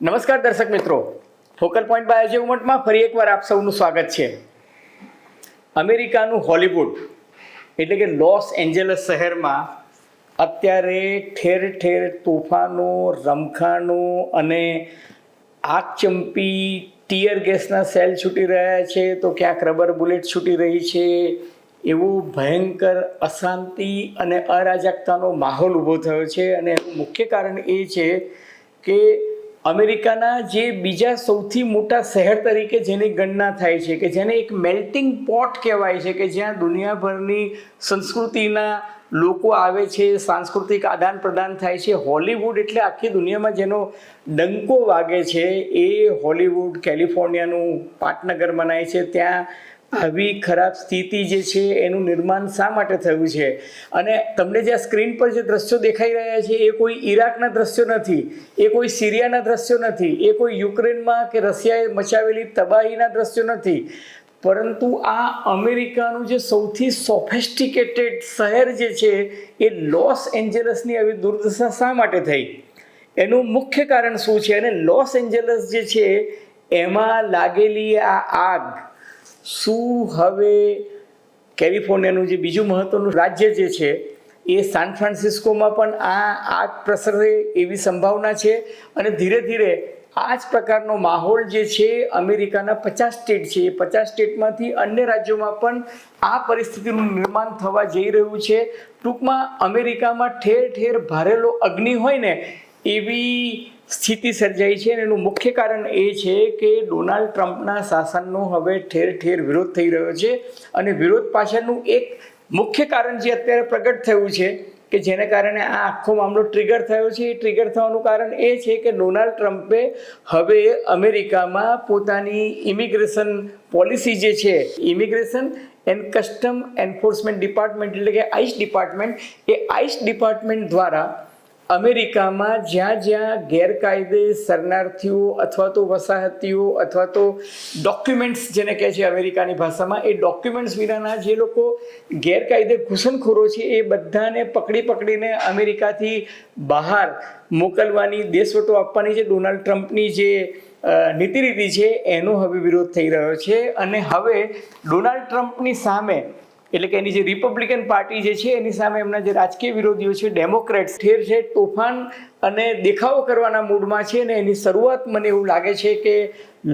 નમસ્કાર દર્શક મિત્રો. ફોકલ પોઈન્ટ બાય અજય ઉમટમાં ફરી એકવાર આપ સૌનું સ્વાગત છે. અમેરિકાનું હોલિવૂડ, એટલે કે લોસ એન્જલસ શહેરમાં અત્યારે ઠેર ઠેર તોફાનો રમખાનો અને આગચંપી ટીયર ગેસના સેલ છૂટી રહ્યા છે તો ક્યાંક રબર બુલેટ છૂટી રહી છે. એવું ભયંકર અશાંતિ અને અરાજકતાનો માહોલ ઊભો થયો છે અને એનું મુખ્ય કારણ એ છે કે અમેરિકાના જે બીજા સૌથી મોટા શહેર તરીકે જેની ગણના થાય છે કે જેને એક મેલ્ટિંગ પોટ કહેવાય છે કે જ્યાં દુનિયાભરની સંસ્કૃતિના લોકો આવે છે, સાંસ્કૃતિક આદાન પ્રદાન થાય છે. હોલિવૂડ એટલે આખી દુનિયામાં જેનો ડંકો વાગે છે એ હોલિવૂડ કેલિફોર્નિયાનું પાટનગર મનાય છે. ત્યાં આવી ખરાબ સ્થિતિ જે છે, એનું નિર્માણ શા માટે થયું છે? અને તમને જે આ સ્ક્રીન પર જે દ્રશ્યો દેખાઈ રહ્યા છે, એ કોઈ ઈરાકના દ્રશ્યો નથી, એ કોઈ સિરિયાના દ્રશ્યો નથી, એ કોઈ યુક્રેનમાં કે રશિયાએ મચાવેલી તબાહીના દ્રશ્યો નથી. પરંતુ આ અમેરિકાનું જે સૌથી સોફેસ્ટિકેટેડ શહેર જે છે, એ લોસ એન્જલસની આવી દુર્દશા શા માટે થઈ? એનું મુખ્ય કારણ શું છે? અને લોસ એન્જલસ જે છે, એમાં લાગેલી આ આગ શું હવે કેલિફોર્નિયાનું જે બીજું મહત્ત્વનું રાજ્ય જે છે, એ સાન ફ્રાન્સિસ્કોમાં પણ આ આગ પ્રસરે એવી સંભાવના છે અને ધીરે ધીરે આ જ પ્રકારનો માહોલ જે છે, અમેરિકાના પચાસ સ્ટેટ છે, એ પચાસ સ્ટેટમાંથી અન્ય રાજ્યોમાં પણ આ પરિસ્થિતિનું નિર્માણ થવા જઈ રહ્યું છે. ટૂંકમાં અમેરિકામાં ઠેર ઠેર ભારેલો અગ્નિ હોય ને, એવી સ્થિતિ સર્જાઈ છે અને એનું મુખ્ય કારણ એ છે કે ડોનાલ્ડ ટ્રમ્પના શાસનનો હવે ઠેર ઠેર વિરોધ થઈ રહ્યો છે અને વિરોધ પાછળનું એક મુખ્ય કારણ જે અત્યારે પ્રગટ થયું છે કે જેને કારણે આ આખો મામલો ટ્રિગર થયો છે, એ ટ્રિગર થવાનું કારણ એ છે કે ડોનાલ્ડ ટ્રમ્પે હવે અમેરિકામાં પોતાની ઇમિગ્રેશન પોલિસી જે છે, immigration and custom enforcement department એટલે કે આઈસ ડિપાર્ટમેન્ટ, એ આઈસ ડિપાર્ટમેન્ટ દ્વારા અમેરિકામાં જ્યાં જ્યાં ગેરકાયદે શરણાર્થીઓ અથવા તો વસાહતીઓ અથવા તો ડોક્યુમેન્ટ્સ જેને કહે છે અમેરિકાની ભાષામાં એ ડોક્યુમેન્ટ્સ વિનાના જે લોકો ગેરકાયદે ઘૂસણખોરો છે એ બધાને પકડી પકડીને અમેરિકાથી બહાર મોકલવાની દેશવટો આપવાની જે ડોનાલ્ડ ટ્રમ્પની જે અ, નીતિ રીતિ છે એનો હવે વિરોધ થઈ રહ્યો છે. અને હવે ડોનાલ્ડ ટ્રમ્પની સામે એટલે કે એની જે રિપબ્લિકન પાર્ટી જે છે, એની સામે એમના જે રાજકીય વિરોધીઓ છે ડેમોક્રેટ્સ ઠેર છે, તોફાન અને દેખાવો કરવાના મૂડમાં છે અને એની શરૂઆત મને એવું લાગે છે કે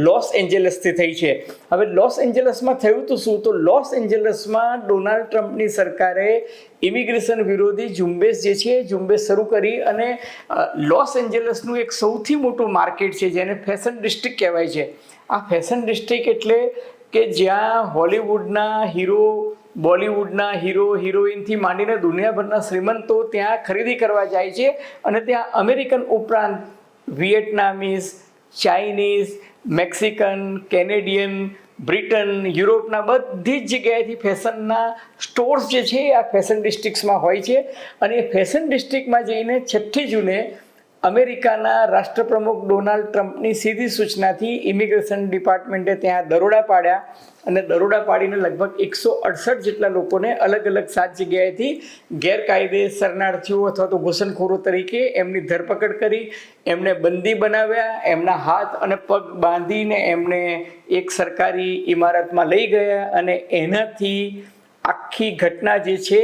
લોસ એન્જલસથી થઈ છે. હવે લોસ એન્જલસમાં થયું તો શું? તો લોસ એન્જલસમાં ડોનાલ્ડ ટ્રમ્પની સરકારે ઇમિગ્રેશન વિરોધી ઝુંબેશ જે છે, ઝુંબેશ શરૂ કરી અને લોસ એન્જલસનું એક સૌથી મોટું માર્કેટ છે, જેને ફેશન ડિસ્ટ્રિક્ટ કહેવાય છે. આ ફેશન ડિસ્ટ્રિક્ટ એટલે કે જ્યાં હોલિવૂડના હીરો બોલિવૂડના હીરો હિરોઈનથી માંડીને દુનિયાભરના શ્રીમંતો ત્યાં ખરીદી કરવા જાય છે અને ત્યાં અમેરિકન ઉપરાંત Vietnamese Chinese, Mexican, Canadian, Britain, યુરોપના બધી જ જગ્યાએથી ફેશનના સ્ટોર્સ જે છે આ ફેશન ડિસ્ટ્રિક્ટ્સમાં હોય છે. અને એ ફેશન ડિસ્ટ્રિક્ટમાં જઈને છઠ્ઠી જૂને અમેરિકાના રાષ્ટ્રપ્રમુખ ડોનાલ્ડ ટ્રમ્પની સીધી સૂચનાથી ઇમિગ્રેશન ડિપાર્ટમેન્ટે ત્યાં દરોડા પાડ્યા અને દરોડા પાડીને લગભગ એકસો અડસઠ જેટલા લોકોને અલગ અલગ સાત જગ્યાએથી ગેરકાયદે શરણાર્થીઓ અથવા તો ઘૂસણખોરો તરીકે એમની ધરપકડ કરી, એમને બંદી બનાવ્યા, એમના હાથ અને પગ બાંધીને એમને એક સરકારી ઇમારતમાં લઈ ગયા અને એનાથી આખી ઘટના જે છે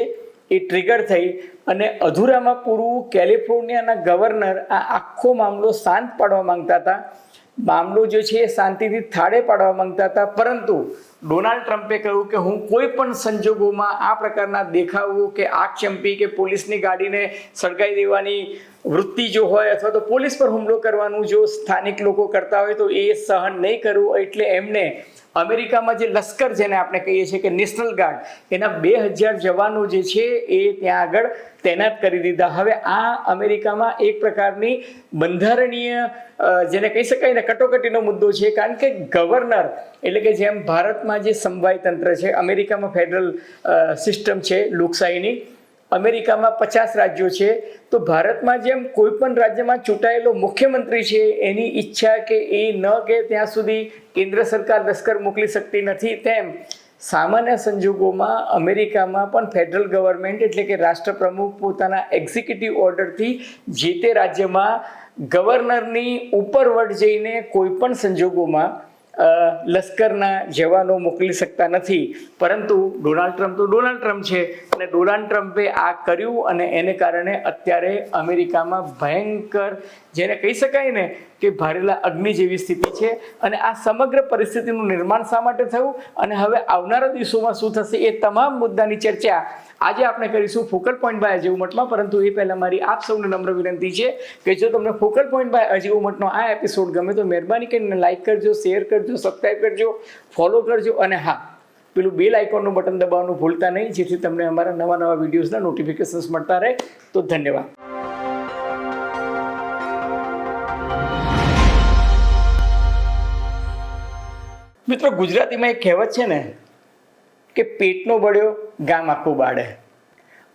એ ટ્રિગર થઈ અને અધૂરામાં પૂરું કેલિફોર્નિયાના ગવર્નર આ આખો મામલો શાંત પાડવા માંગતા હતા. મામલો જે છે એ શાંતિથી થાળે પાડવા માંગતા હતા, પરંતુ ડોનાલ્ડ ટ્રમ્પે કહ્યું કે હું કોઈ પણ સંજોગોમાં આ પ્રકારના દેખાવો કે આગ ચંપી કે પોલીસની ગાડીને સળગાવી દેવાની વૃત્તિ જો હોય અથવા તો પોલીસ પર હુમલો કરવાનું જો સ્થાનિક લોકો કરતા હોય તો એ સહન નહીં કરવું એટલે એમને અમેરિકામાં જે લશ્કર જેને આપણે કહીએ છીએ કે નેશનલ ગાર્ડ, એના બે હજાર જવાનો જે છે એ ત્યાં આગળ તૈનાત કરી દીધા. હવે આ અમેરિકામાં એક પ્રકારની બંધારણીય જેને કહી શકાય ને કટોકટીનો મુદ્દો છે, કારણ કે ગવર્નર એટલે કે જેમ ભારતમાં જે સમવાય તંત્ર છે, અમેરિકામાં ફેડરલ સિસ્ટમ છે, લોકશાહીની. અમેરિકામાં પચાસ રાજ્યો છે. તો ભારતમાં જેમ કોઈ પણ રાજ્યમાં ચૂંટાયેલો મુખ્યમંત્રી છે, એની ઈચ્છા કે એ ન કે ત્યાં સુધી કેન્દ્ર સરકાર લશ્કર મોકલી શકતી નથી તેમ, સામાન્ય સંજોગોમાં અમેરિકામાં પણ ફેડરલ ગવર્મેન્ટ એટલે કે રાષ્ટ્રપ્રમુખ પોતાના એક્ઝિક્યુટિવ ઓર્ડરથી જે તે રાજ્યમાં ગવર્નરની ઉપર વટ જઈને કોઈ પણ સંજોગોમાં લશ્કરના જવાનો મોકલી શકતા નથી. પરંતુ ડોનાલ્ડ ટ્રમ્પ તો ડોનાલ્ડ ટ્રમ્પ છે અને ડોનાલ્ડ ટ્રમ્પે આ કર્યું અને એને કારણે અત્યારે અમેરિકામાં ભયંકર જેને કહી શકાય ને કે ભારેલા અગ્નિ જેવી સ્થિતિ છે અને આ સમગ્ર પરિસ્થિતિનું નિર્માણ શા માટે થયું? અને હવે આવનારા દિવસોમાં શું થશે એ તમામ મુદ્દાની ચર્ચા આજે આપણે કરીશું ફોકલ પોઈન્ટભાઈ અજય ઉમટમાં. પરંતુ એ પહેલાં મારી આપ સૌને નમ્ર વિનંતી છે કે જો તમને ફોકલ પોઈન્ટભાઈ બાય ઉમટનો આ એપિસોડ ગમે તો મહેરબાની કરીને લાઇક કરજો શેર કરજો સબસ્ક્રાઈબ કરજો ફોલો કરજો અને હા, પેલું બેલ આઇકોનનું બટન દબાવવાનું ભૂલતા નહીં, જેથી તમને અમારા નવા નવા વિડીયોઝના નોટિફિકેશન્સ મળતા રહે. તો ધન્યવાદ. મિત્રો, ગુજરાતીમાં એક કહેવત છે ને કે પેટનો બળ્યો ગામ આખું બાળે.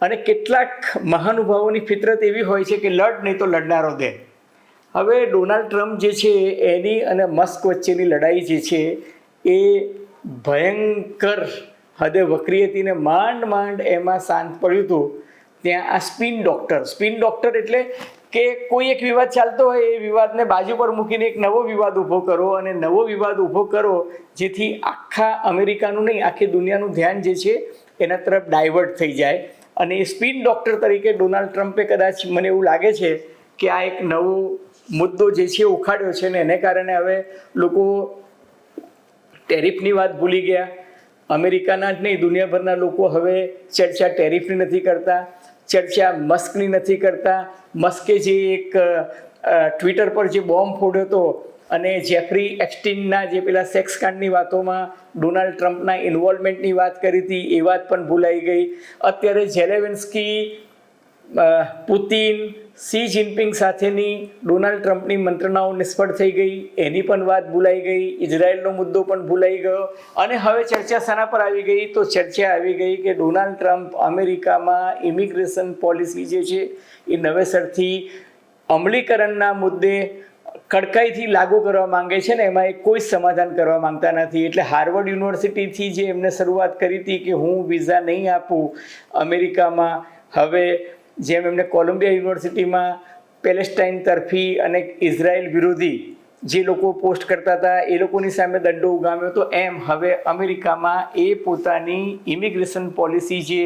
અને કેટલાક મહાનુભાવોની ફિતરત એવી હોય છે કે લડ નહીં તો લડનારો દે. હવે ડોનાલ્ડ ટ્રમ્પ જે છે, એની અને મસ્ક વચ્ચેની લડાઈ જે છે, એ ભયંકર હદે વકરી હતી ને માંડ માંડ એમાં શાંત પડ્યું હતું. ત્યાં આ સ્પિન ડૉક્ટર સ્પિન ડૉક્ટર એટલે કે કોઈ એક વિવાદ ચાલતો હોય, એ વિવાદને બાજુ પર મૂકીને એક નવો વિવાદ ઊભો કરો અને નવો વિવાદ ઊભો કરો, જેથી આખા અમેરિકાનું નહીં, આખી દુનિયાનું ધ્યાન જે છે, એના તરફ ડાયવર્ટ થઈ જાય. અને એ સ્પિન ડોક્ટર તરીકે ડોનાલ્ડ ટ્રમ્પે કદાચ મને એવું લાગે છે કે આ એક નવો મુદ્દો જે છે ઉખાડ્યો છે ને એને કારણે હવે લોકો ટેરિફની વાત ભૂલી ગયા. અમેરિકાના જ નહીં, દુનિયાભરના લોકો હવે ચર્ચા ટેરિફની નથી કરતા. ચર્ચા મસ્કની નથી કરતા. મસ્કે જે એક ટ્વિટર પર જે બોમ્બ ફોડ્યો હતો અને જેફરી એક્સ્ટિનના જે પેલા સેક્સ કાંડની વાતોમાં ડોનાલ્ડ ટ્રમ્પના ઇન્વોલ્વમેન્ટની વાત કરી હતી, એ વાત પણ ભૂલાઈ ગઈ. અત્યારે જેલેવેન્સ્કી પુતિન સી જિનપિંગ સાથેની ડોનાલ્ડ ટ્રમ્પની મંત્રણાઓ નિષ્ફળ થઈ ગઈ. એની પણ વાત ભૂલાઈ ગઈ. ઇઝરાયલનો મુદ્દો પણ ભૂલાઈ ગયો. અને હવે ચર્ચા શાના પર આવી ગઈ. તો ચર્ચા આવી ગઈ કે ડોનાલ્ડ ટ્રમ્પ અમેરિકામાં ઇમિગ્રેશન પોલિસી જે છે, એ નવેસરથી અમલીકરણના મુદ્દે કડકાઈથી લાગુ કરવા માંગે છે ને એમાં એ કોઈ સમાધાન કરવા માંગતા નથી. એટલે હાર્વર્ડ યુનિવર્સિટીથી જે એમને શરૂઆત કરી હતી કે હું વિઝા નહીં આપું, અમેરિકામાં હવે જેમ એમને કોલંબિયા યુનિવર્સિટીમાં પેલેસ્ટાઇન તરફી અને ઇઝરાયલ વિરોધી જે લોકો પોસ્ટ કરતા હતા, એ લોકોની સામે દંડો ઉગામ્યો તો એમ હવે અમેરિકામાં એ પોતાની ઇમિગ્રેશન પોલિસી જે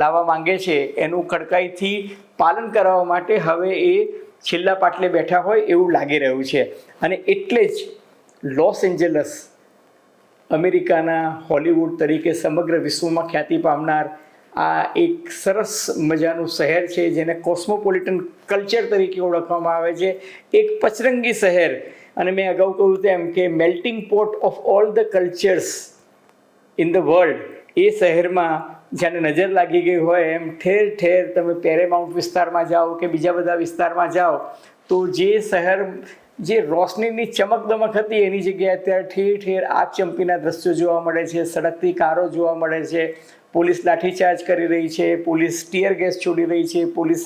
લાવવા માંગે છે, એનું કડકાઈથી પાલન કરાવવા માટે હવે એ છેલ્લા પાટલે બેઠા હોય એવું લાગી રહ્યું છે. અને એટલે જ લોસ એન્જલસ અમેરિકાના હોલિવૂડ તરીકે સમગ્ર વિશ્વમાં ખ્યાતિ પામનાર આ એક સરસ મજાનું શહેર છે જેને કોસ્મોપોલિટન કલ્ચર તરીકે ઓળખવામાં આવે છે. એક પચરંગી શહેર. અને મેં અગાઉ કહ્યું તેમ કે melting pot of all the cultures in the world એ શહેરમાં જાણે નજર લાગી ગઈ હોય એમ ઠેર ઠેર તમે પેરેમાઉન્ટ વિસ્તારમાં જાઓ કે બીજા બધા વિસ્તારમાં જાઓ, તો જે શહેર, જે રોશનીની ચમકદમક હતી એની જગ્યાએ અત્યારે ઠેર ઠેર આગ ચંપીના દ્રશ્યો જોવા મળે છે સડકતી કારો જોવા મળે છે પોલીસ લાઠીચાર્જ કરી રહી છે, પોલીસ ટીયર ગેસ છોડી રહી છે, પોલીસ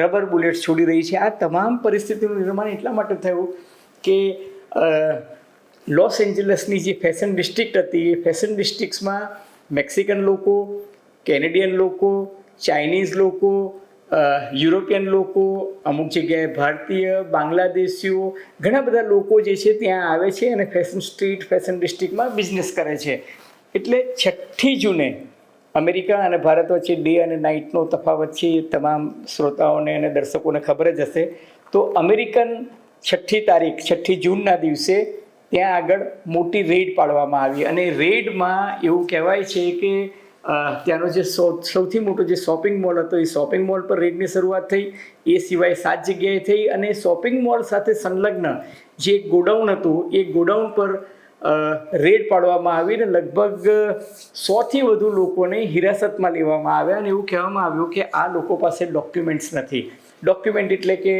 રબર બુલેટ્સ છોડી રહી છે. આ તમામ પરિસ્થિતિનું નિર્માણ એટલા માટે થયું કે લોસ એન્જલસની જે ફેશન ડિસ્ટ્રિક્ટ હતી, એ ફેશન ડિસ્ટ્રિક્ટ્સમાં મેક્સિકન લોકો, કેનેડિયન લોકો, ચાઇનીઝ લોકો યુરોપિયન લોકો, અમુક જગ્યાએ ભારતીય, બાંગ્લાદેશીઓ, ઘણા બધા લોકો જે છે ત્યાં આવે છે અને ફેશન સ્ટ્રીટ, ફેશન ડિસ્ટ્રિક્ટમાં બિઝનેસ કરે છે. એટલે છઠ્ઠી જૂને અમેરિકા અને ભારત વચ્ચે ડે અને નાઇટનો તફાવત છે તમામ શ્રોતાઓને અને દર્શકોને ખબર જ હશે. તો અમેરિકન છઠ્ઠી તારીખ, છઠ્ઠી જૂનના દિવસે ત્યાં આગળ મોટી રેડ પાડવામાં આવી. અને રેડમાં એવું કહેવાય છે કે ત્યાંનો જે સૌથી મોટો જે શોપિંગ મોલ હતો, એ શોપિંગ મોલ પર રેડની શરૂઆત થઈ. એ સિવાય સાત જગ્યાએ થઈ અને શોપિંગ મોલ સાથે સંલગ્ન જે ગોડાઉન હતું, એ ગોડાઉન પર રેડ પાડવામાં આવીને લગભગ સોથી વધુ લોકોને હિરાસતમાં લેવામાં આવ્યા અને એવું કહેવામાં આવ્યું કે આ લોકો પાસે ડોક્યુમેન્ટ્સ નથી. ડોક્યુમેન્ટ એટલે કે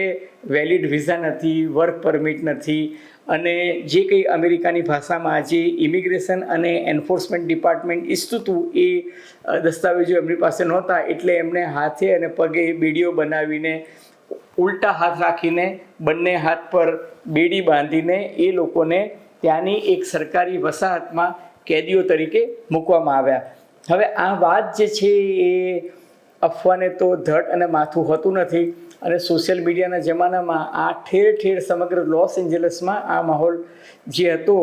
વેલિડ વિઝા નથી, વર્ક પરમિટ નથી અને જે કંઈ અમેરિકાની ભાષામાં જે ઇમિગ્રેશન અને એન્ફોર્સમેન્ટ ડિપાર્ટમેન્ટ ઈચ્છતું એ દસ્તાવેજો એમની પાસે નહોતા એટલે એમણે હાથે અને પગે બેડીઓ બનાવીને ઉલટા હાથ રાખીને બંને હાથ પર બેડી બાંધીને એ લોકોને ત્યાંની એક સરકારી વસાહતમાં કેદીઓ તરીકે મૂકવામાં આવ્યા. હવે આ વાત જે છે એ અફવાને તો ધડ અને માથું હોતું નથી અને સોશિયલ મીડિયાના જમાનામાં આ ઠેર ઠેર સમગ્ર લોસ એન્જલસમાં આ માહોલ જે હતો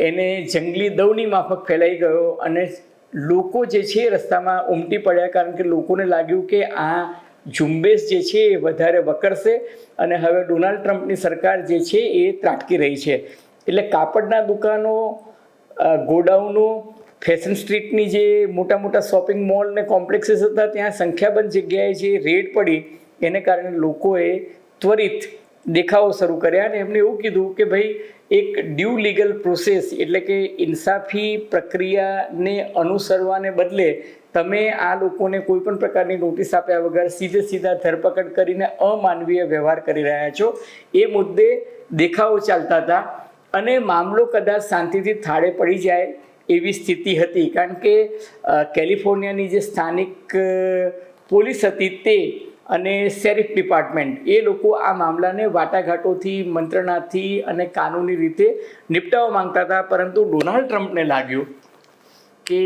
એને જંગલી દવની માફક ફેલાઈ ગયો અને લોકો જે છે રસ્તામાં ઉમટી પડ્યા કારણ કે લોકોને લાગ્યું કે આ ઝુંબેશ જે છે એ વધારે વકરશે અને હવે ડોનાલ્ડ ટ્રમ્પની સરકાર જે છે એ ત્રાટકી રહી છે. એટલે કાપડના દુકાનો ગોડાઉનો ફેશન સ્ટ્રીટની જે મોટા મોટા શોપિંગ મોલ ને કોમ્પ્લેક્સીસ હતા, ત્યાં સંખ્યાબંધ જગ્યાએ જે રેડ પડી, એને કારણે લોકોએ ત્વરિત દેખાવો શરૂ કર્યા અને એમને એવું કીધું કે ભાઈ, એક ડ્યુ લીગલ પ્રોસેસ એટલે કે ઇન્સાફી પ્રક્રિયાને અનુસરવાને બદલે તમે આ લોકોને કોઈ પણ પ્રકારની નોટિસ આપ્યા વગર સીધે સીધા ધરપકડ કરીને અમાનવીય વ્યવહાર કરી રહ્યા છો. એ મુદ્દે દેખાવો ચાલતા હતા. અને મામલો કદાચ શાંતિથી થાળે પડી જાય એવી સ્થિતિ હતી. કારણ કે કેલિફોર્નિયાની જે સ્થાનિક પોલીસ હતી તે અને શેરિફ ડિપાર્ટમેન્ટ, એ લોકો આ મામલાને વાટાઘાટોથી, મંત્રણાથી અને કાનૂની રીતે નિપટાવવા માંગતા હતા. પરંતુ ડોનાલ્ડ ટ્રમ્પને લાગ્યું કે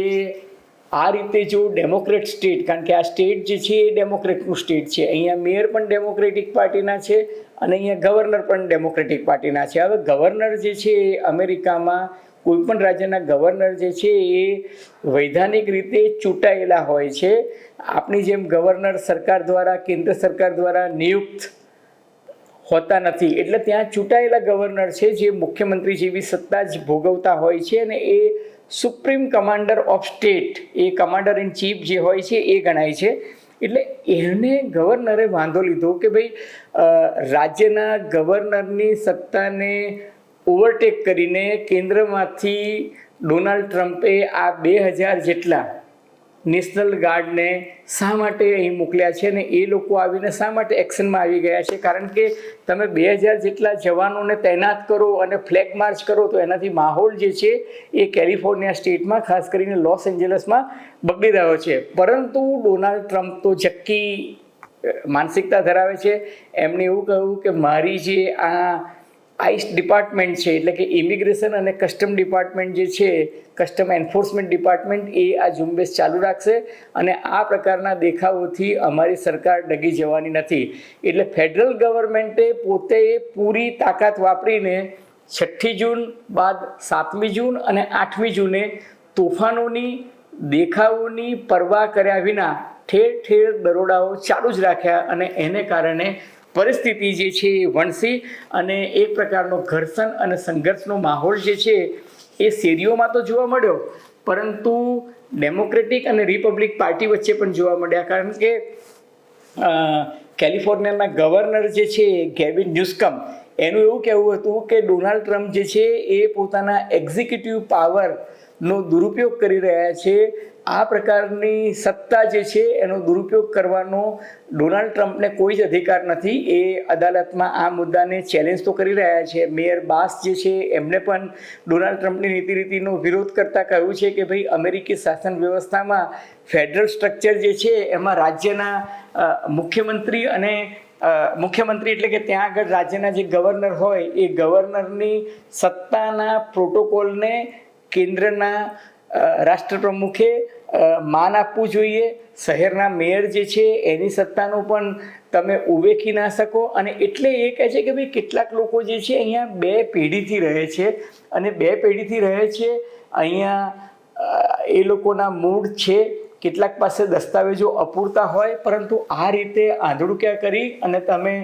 આ રીતે જો ડેમોક્રેટ સ્ટેટ કારણ કે આ સ્ટેટ જે છે એ ડેમોક્રેટનું સ્ટેટ છે. અહીંયા મેયર પણ ડેમોક્રેટિક પાર્ટીના છે અને અહીંયા ગવર્નર પણ ડેમોક્રેટિક પાર્ટીના છે. હવે ગવર્નર જે છે એ અમેરિકામાં કોઈપણ રાજ્યના ગવર્નર જે છે એ વૈધાનિક રીતે ચૂંટાયેલા હોય છે. આપણી જેમ ગવર્નર સરકાર દ્વારા, કેન્દ્ર સરકાર દ્વારા નિયુક્ત હોતા નથી. એટલે ત્યાં ચૂંટાયેલા ગવર્નર છે જે મુખ્યમંત્રી જેવી સત્તા જ ભોગવતા હોય છે અને એ સુપ્રીમ કમાન્ડર ઓફ સ્ટેટ, એ કમાન્ડર ઇન ચીફ જે હોય છે, એ ગણાય છે. એટલે એને ગવર્નરે વાંધો લીધો કે ભાઈ રાજ્યના ગવર્નરની સત્તાને ઓવરટેક કરીને કેન્દ્રમાંથી ડોનાલ્ડ ટ્રમ્પે આ બે હજાર જેટલા નેશનલ ગાર્ડને શા માટે અહીં મોકલ્યા છે ને એ લોકો આવીને શા માટે એક્શનમાં આવી ગયા છે? કારણ કે તમે બે હજાર જેટલા જવાનોને તૈનાત કરો અને ફ્લેગ માર્ચ કરો તો એનાથી માહોલ જે છે એ કેલિફોર્નિયા સ્ટેટમાં, ખાસ કરીને લોસ એન્જલસમાં બગડી રહ્યો છે. પરંતુ ડોનાલ્ડ ટ્રમ્પ તો જક્કી માનસિકતા ધરાવે છે. એમણે એવું કહ્યું કે મારી જે આ આઈસ ડિપાર્ટમેન્ટ છે, એટલે કે ઇમિગ્રેશન અને કસ્ટમ ડિપાર્ટમેન્ટ જે છે, કસ્ટમ એન્ફોર્સમેન્ટ ડિપાર્ટમેન્ટ, એ આ ઝુંબેશ ચાલુ રાખશે અને આ પ્રકારના દેખાવોથી અમારી સરકાર ડગી જવાની નથી. એટલે ફેડરલ ગવર્મેન્ટે પોતે પૂરી તાકાત વાપરીને છઠ્ઠી જૂન બાદ સાતમી જૂન અને આઠમી જૂને તોફાનોની દેખાવોની પરવા કર્યા વિના ઠેર ઠેર દરોડાઓ ચાલુ જ રાખ્યા અને એને કારણે પરિસ્થિતિ જે છે એ વણસી અને એક પ્રકારનો ઘર્ષણ અને સંઘર્ષનો માહોલ જે છે એ શેરીઓમાં તો જોવા મળ્યો, પરંતુ ડેમોક્રેટિક અને રિપબ્લિક પાર્ટી વચ્ચે પણ જોવા મળ્યા. કારણ કે કેલિફોર્નિયાના ગવર્નર જે છે ગેવિન ન્યુસ્કમ એનું એવું કહેવું હતું કે ડોનાલ્ડ ટ્રમ્પ જે છે એ પોતાના એક્ઝિક્યુટિવ પાવરનો દુરુપયોગ કરી રહ્યા છે. આ પ્રકારની સત્તા જે છે, એનો દુરુપયોગ કરવાનો ડોનાલ્ડ ટ્રમ્પને કોઈ જ અધિકાર નથી. એ અદાલતમાં આ મુદ્દાને ચેલેન્જ તો કરી રહ્યા છે. મેયર બાસ જે છે એમણે પણ ડોનાલ્ડ ટ્રમ્પની નીતિ રીતિનો વિરોધ કરતા કહ્યું છે કે ભાઈ, અમેરિકી શાસન વ્યવસ્થામાં ફેડરલ સ્ટ્રક્ચર જે છે, એમાં રાજ્યના મુખ્યમંત્રી અને મુખ્યમંત્રી એટલે કે ત્યાં આગળ રાજ્યના જે ગવર્નર હોય, એ ગવર્નરની સત્તાના પ્રોટોકોલને કેન્દ્રના રાષ્ટ્રપ્રમુખે માન આપવું જોઈએ. શહેરના મેયર જે છે, એની સત્તાનું પણ તમે ઉવેખી ના શકો. અને એટલે એ કહે છે કે ભાઈ કેટલાક લોકો જે છે, અહીંયા બે પેઢીથી રહે છે. અને બે પેઢીથી રહે છે, અહીંયા એ લોકોના મૂળ છે. કેટલાક પાસે દસ્તાવેજો અપૂરતા હોય, પરંતુ આ રીતે આંધળુક્યા કરી અને તમે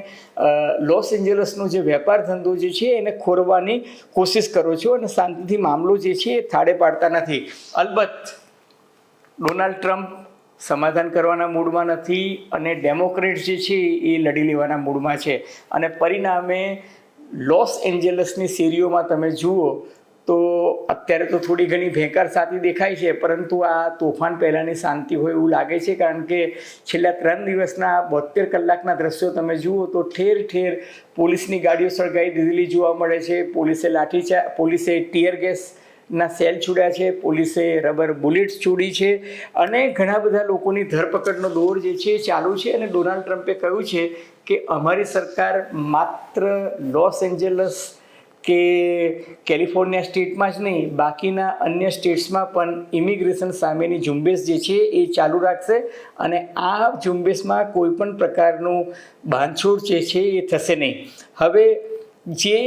લોસ એન્જલસનો જે વેપાર ધંધો જે છે એને ખોરવાની કોશિશ કરો છો અને શાંતિથી મામલો જે છે એ થાળે પાડતા નથી. અલબત્ત, ડોનાલ્ડ ટ્રમ્પ સમાધાન કરવાના મૂડમાં નથી અને ડેમોક્રેટ જે છે એ લડી લેવાના મૂડમાં છે. અને પરિણામે, લોસ એન્જલસની શેરીઓમાં તમે જુઓ તો અત્યારે તો થોડી ઘણી ભેંકાર સાથી દેખાય છે, પરંતુ આ તોફાન પહેલાંની શાંતિ હોય એવું લાગે છે, કારણ કે છેલ્લા ત્રણ દિવસના બોતેર કલાકના દ્રશ્યો તમે જુઓ તો ઠેર ઠેર પોલીસની ગાડીઓ સળગાવી દીધેલી જોવા મળે છે. પોલીસે લાઠીચા પોલીસે ટીયર ગેસ ના સેલ છોડ્યા છે, પોલીસે રબર બુલેટ્સ છોડી છે અને ઘણા બધા લોકોની ધરપકડનો દોર જે છે ચાલુ છે અને ડોનાલ્ડ ટ્રમ્પે કહ્યું છે કે અમારી સરકાર માત્ર લોસ એન્જલસ કે કેલિફોર્નિયા સ્ટેટમાં જ નહીં, બાકીના અન્ય સ્ટેટ્સમાં પણ ઇમિગ્રેશન સામેની ઝુંબેશ જે છે એ ચાલુ રાખશે અને આ ઝુંબેશમાં કોઈ પણ પ્રકારનું બાંધછોડ જે છે એ થશે નહીં. હવે જે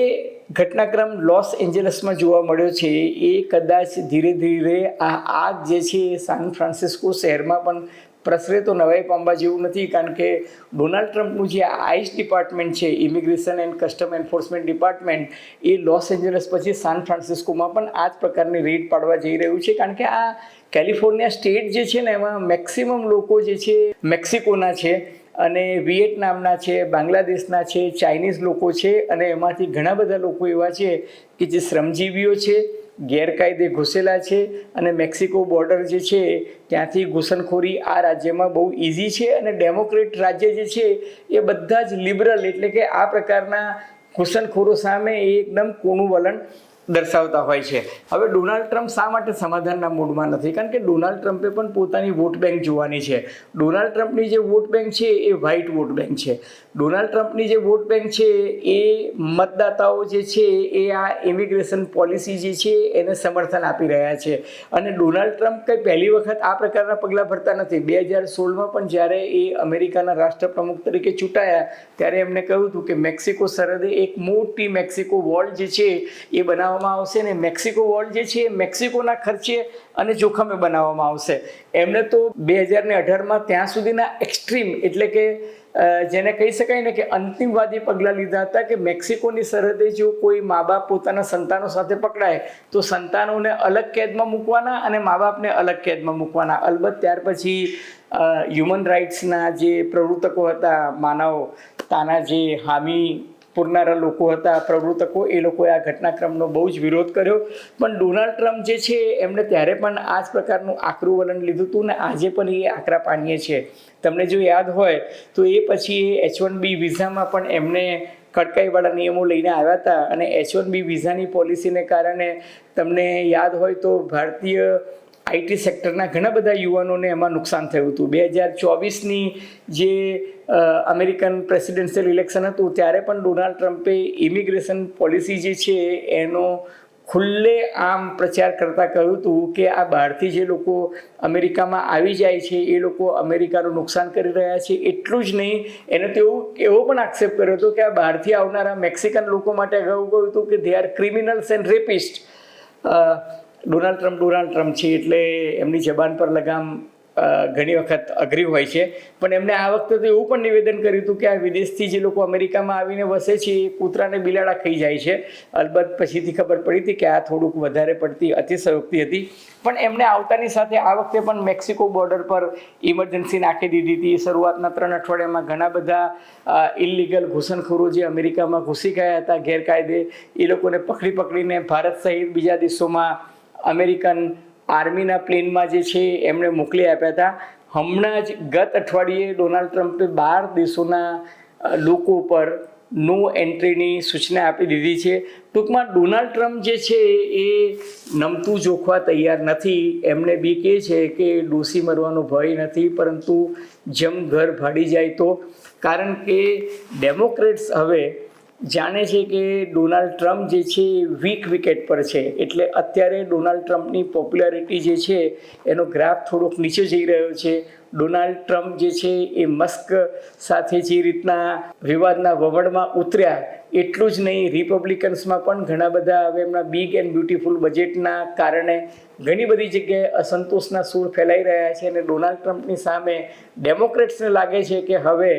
ઘટનાક્રમ લોસ એન્જલસમાં જોવા મળ્યો છે એ કદાચ ધીરે ધીરે આ આગ જે છે એ સાન ફ્રાન્સિસ્કો શહેરમાં પણ પ્રસરે તો નવાઈ પામવા જેવું નથી, કારણ કે ડોનાલ્ડ ટ્રમ્પનું જે આઈસ ડિપાર્ટમેન્ટ છે, immigration and custom enforcement department, A Los Angeles પછી સાન ફ્રાન્સિસ્કોમાં પણ આ જ પ્રકારની રેડ પાડવા જઈ રહ્યું છે. કારણ કે આ કેલિફોર્નિયા સ્ટેટ જે છે ને, એમાં મેક્સિમમ લોકો જે છે, મેક્સિકોના છે અને વિયેટનામના છે, બાંગ્લાદેશના છે, ચાઇનીઝ લોકો છે અને એમાંથી ઘણા બધા લોકો એવા છે કે જે શ્રમજીવીઓ છે. ગેરકાયદે ઘૂસેલા છે અને મેક્સિકો બોર્ડર જે છે, ત્યાંથી ઘૂસણખોરી આ રાજ્યમાં બહુ ઇઝી છે અને ડેમોક્રેટ રાજ્ય જે છે, એ બધા જ લિબરલ એટલે કે આ પ્રકારના ઘૂસણખોરો સામે એ એકદમ કોનું વલણ દર્શાવતા હોય છે. હવે ડોનાલ્ડ ટ્રમ્પ શા માટે સમાધાનના મૂડમાં નથી? કારણ કે ડોનાલ્ડ ટ્રમ્પે પણ પોતાની વોટ બેંક જોવાની છે. ડોનાલ્ડ ટ્રમ્પની જે વોટ બેંક છે એ વ્હાઇટ વોટ બેંક છે. ડોનાલ્ડ ટ્રમ્પની જે વોટ બેંક છે એ મતદાતાઓ જે છે એ આ ઇમિગ્રેશન પોલિસી જે છે એને સમર્થન આપી રહ્યા છે. અને ડોનાલ્ડ ટ્રમ્પ કંઈ પહેલી વખત આ પ્રકારના પગલાં ભરતા નથી. બે હજાર સોળમાં પણ જ્યારે એ અમેરિકાના રાષ્ટ્રપ્રમુખ તરીકે ચૂંટાયા, ત્યારે એમણે કહ્યું હતું કે મેક્સિકો સરહદે એક મોટી મેક્સિકો વોલ જે છે એ બનાવવામાં આવશે ને મેક્સિકો વોલ જે છે એ મેક્સિકોના ખર્ચે અને જોખમે બનાવવામાં આવશે. એમણે તો બે હજાર ને અઢારમાં ત્યાં સુધીના એક્સ્ટ્રીમ એટલે કે જેને કહી શકાય ને કે અંતિમવાદી પગલાં લીધા હતા કે મેક્સિકોની સરહદે જો કોઈ મા બાપ પોતાના સંતાનો સાથે પકડાય, તો સંતાનોને અલગ કેદમાં મૂકવાના અને મા બાપને અલગ કેદમાં મૂકવાના. અલબત્ત ત્યાર પછી હ્યુમન રાઇટ્સના જે પ્રવૃત્તકો હતા માનવતાના જે હામી પૂરનારા લોકો હતા પ્રવૃત્તકો એ લોકોએ આ ઘટનાક્રમનો બહુ જ વિરોધ કર્યો. પણ ડોનાલ્ડ ટ્રમ્પ જે છે એમણે ત્યારે પણ આ જ પ્રકારનું આકરું વલણ લીધું હતું ને આજે પણ એ આકરા પાણીએ છે. તમને જો યાદ હોય, તો એ પછી એચ વન બી વિઝામાં પણ એમને કડકાઈવાળા નિયમો લઈને આવ્યા હતા અને એચ વન બી વિઝાની પોલિસીને કારણે તમને યાદ હોય તો ભારતીય આઈટી સેક્ટરના ઘણા બધા યુવાનોને એમાં નુકસાન થયું હતું. બે હજાર ચોવીસની જે અમેરિકન પ્રેસિડેન્શિયલ ઇલેક્શન હતું, ત્યારે પણ ડોનાલ્ડ ટ્રમ્પે ઇમિગ્રેશન પોલિસી જે છે એનો ખુલ્લે આમ પ્રચાર કરતાં કહ્યું હતું કે આ બહારથી જે લોકો અમેરિકામાં આવી જાય છે, એ લોકો અમેરિકાનું નુકસાન કરી રહ્યા છે, એટલું જ નહીં, એને તો એવું પણ આક્ષેપ કર્યો હતો કે આ બહારથી આવનારા મેક્સિકન લોકો માટે અગાઉ કહ્યું હતું કે they are criminals and rapist Donald Trump Donald Trump છે, એટલે એમની જબાન પર લગામ ઘણી વખત અઘરી હોય છે. પણ એમણે આ વખતે તો એવું પણ નિવેદન કર્યું હતું કે આ વિદેશથી જે લોકો અમેરિકામાં આવીને વસે છે, એ કૂતરાને બિલાડા ખાઈ જાય છે. અલબત્ત પછીથી ખબર પડી હતી કે આ થોડુંક વધારે પડતી અતિશયોક્તિ હતી. પણ એમણે આવતાની સાથે આ વખતે પણ મેક્સિકો બોર્ડર પર ઇમરજન્સી નાખી દીધી હતી. શરૂઆતના ત્રણ અઠવાડિયામાં ઘણા બધા ઇલિગલ ઘૂસણખોરો જે અમેરિકામાં ઘૂસી ગયા હતા ગેરકાયદે, એ લોકોને પકડી પકડીને ભારત સહિત બીજા દેશોમાં અમેરિકન આર્મીના પ્લેનમાં જે છે, એમણે મોકલી આપ્યા હતા. હમણાં જ ગત અઠવાડિયે ડોનાલ્ડ ટ્રમ્પે બાર દેશોના લોકો પર નો એન્ટ્રીની સૂચના આપી દીધી છે. ટૂંકમાં ડોનાલ્ડ ટ્રમ્પ જે છે, એ નમતું જોખવા તૈયાર નથી. એમને બી કહે છે કે ડોસી મરવાનો ભય નથી, પરંતુ જેમ ઘર ભાડી જાય તો. કારણ કે ડેમોક્રેટ્સ હવે જાણે છે કે ડોનાલ્ડ ટ્રમ્પ જે છે એ વીક વિકેટ પર છે. એટલે અત્યારે ડોનાલ્ડ ટ્રમ્પની પોપ્યુલારિટી જે છે, એનો ગ્રાફ થોડોક નીચે જઈ રહ્યો છે. ડોનાલ્ડ ટ્રમ્પ જે છે એ મસ્ક સાથે જે રીતના વિવાદના વવડમાં ઉતર્યા, એટલું જ નહીં રિપબ્લિકન્સમાં પણ ઘણા બધા હવે એમના બિગ એન્ડ બ્યુટિફુલ બજેટના કારણે ઘણી બધી જગ્યાએ અસંતોષના સૂર ફેલાઈ રહ્યા છે. અને ડોનાલ્ડ ટ્રમ્પની સામે ડેમોક્રેટ્સને લાગે છે કે હવે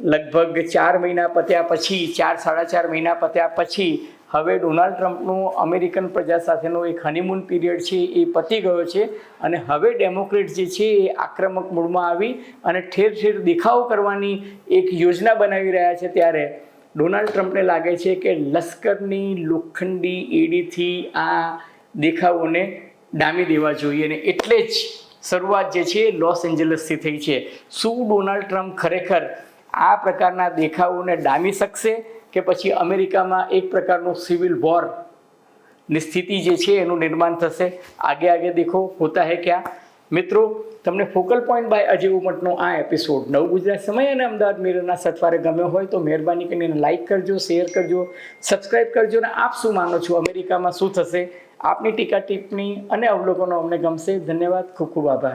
લગભગ ચાર મહિના પત્યા પછી, ચાર, સાડા ચાર મહિના પત્યા પછી હવે ડોનાલ્ડ ટ્રમ્પનું અમેરિકન પ્રજા સાથેનો એક હનીમૂન પીરિયડ છે એ પતી ગયો છે અને હવે ડેમોક્રેટ જે છે એ આક્રમક મૂડમાં આવી અને ઠેર ઠેર દેખાવ કરવાની એક યોજના બનાવી રહ્યા છે ત્યારે ડોનાલ્ડ ટ્રમ્પને લાગે છે કે લશ્કરની લોખંડી એડીથી આ દેખાવોને ડામી દેવા જોઈએ અને એટલે જ શરૂઆત જે છે લોસ એન્જલસથી થઈ છે. શું ડોનાલ્ડ ટ્રમ્પ ખરેખર આ પ્રકારના દેખાવોને ડામી શકશે કે પછી અમેરિકામાં એક પ્રકારનું સિવિલ વોરની સ્થિતિ જે છે એનું નિર્માણ થશે. આગે આગે દેખો, હોતા હે ક્યાં? મિત્રો, તમને ફોકલ પોઈન્ટ બાય અજય ઉમટનો આ એપિસોડ નવ ગુજરાત સમય અને અમદાવાદ મિરરના સથવારે ગમ્યો હોય તો મહેરબાની કરીને લાઇક કરજો શેર કરજો સબસ્ક્રાઇબ કરજો અને આપ શું માનો છો? અમેરિકામાં શું થશે? આપની ટીકા ટિપ્પણી અને અવલોકનો અમને ગમશે. ધન્યવાદ, ખૂબ ખૂબ આભાર.